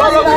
আমরা কেন